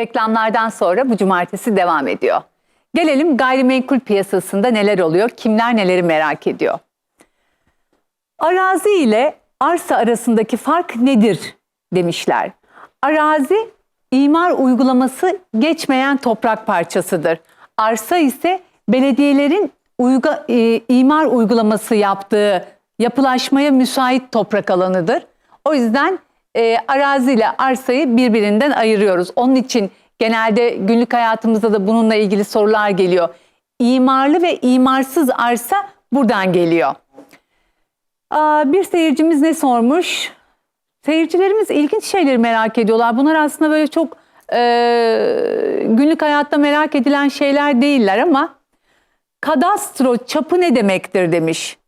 Reklamlardan sonra bu cumartesi devam ediyor. Gelelim gayrimenkul piyasasında neler oluyor, kimler neleri merak ediyor. Arazi ile arsa arasındaki fark nedir demişler. Arazi imar uygulaması geçmeyen toprak parçasıdır. Arsa ise belediyelerin uyga, e, imar uygulaması yaptığı yapılaşmaya müsait toprak alanıdır. O yüzden e, arazi ile arsayı birbirinden ayırıyoruz. Onun için genelde günlük hayatımızda da bununla ilgili sorular geliyor. İmarlı ve imarsız arsa buradan geliyor. Aa, bir seyircimiz ne sormuş? Seyircilerimiz ilginç şeyleri merak ediyorlar. Bunlar aslında böyle çok e, günlük hayatta merak edilen şeyler değiller ama kadastro çapı ne demektir demiş.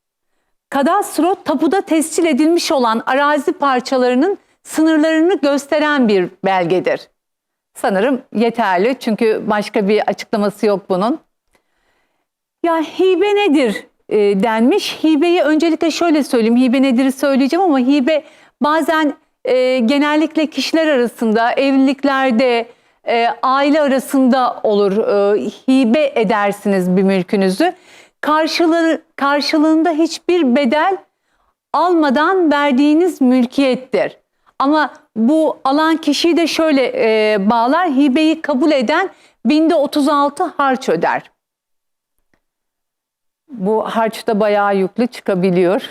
Kadastro tapuda tescil edilmiş olan arazi parçalarının sınırlarını gösteren bir belgedir. Sanırım yeterli çünkü başka bir açıklaması yok bunun. Ya hibe nedir e, denmiş. Hibeyi öncelikle şöyle söyleyeyim. Hibe nedir'i söyleyeceğim ama hibe bazen e, genellikle kişiler arasında, evliliklerde, e, aile arasında olur. E, hibe edersiniz bir mülkünüzü. Karşılığı, karşılığında hiçbir bedel almadan verdiğiniz mülkiyettir. Ama bu alan kişiyi de şöyle e, bağlar. Hibeyi kabul eden binde 36 harç öder. Bu harç da bayağı yüklü çıkabiliyor.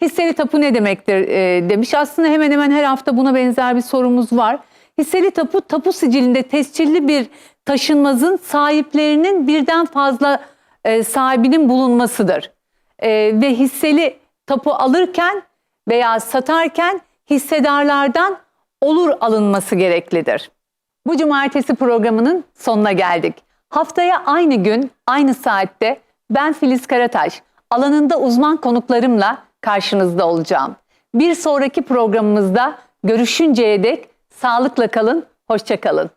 Hisseli tapu ne demektir e, demiş. Aslında hemen hemen her hafta buna benzer bir sorumuz var. Hisseli tapu, tapu sicilinde tescilli bir taşınmazın sahiplerinin birden fazla e, sahibinin bulunmasıdır. E, ve hisseli tapu alırken veya satarken hissedarlardan olur alınması gereklidir. Bu cumartesi programının sonuna geldik. Haftaya aynı gün, aynı saatte ben Filiz Karataş, alanında uzman konuklarımla karşınızda olacağım. Bir sonraki programımızda görüşünceye dek sağlıkla kalın, hoşça kalın.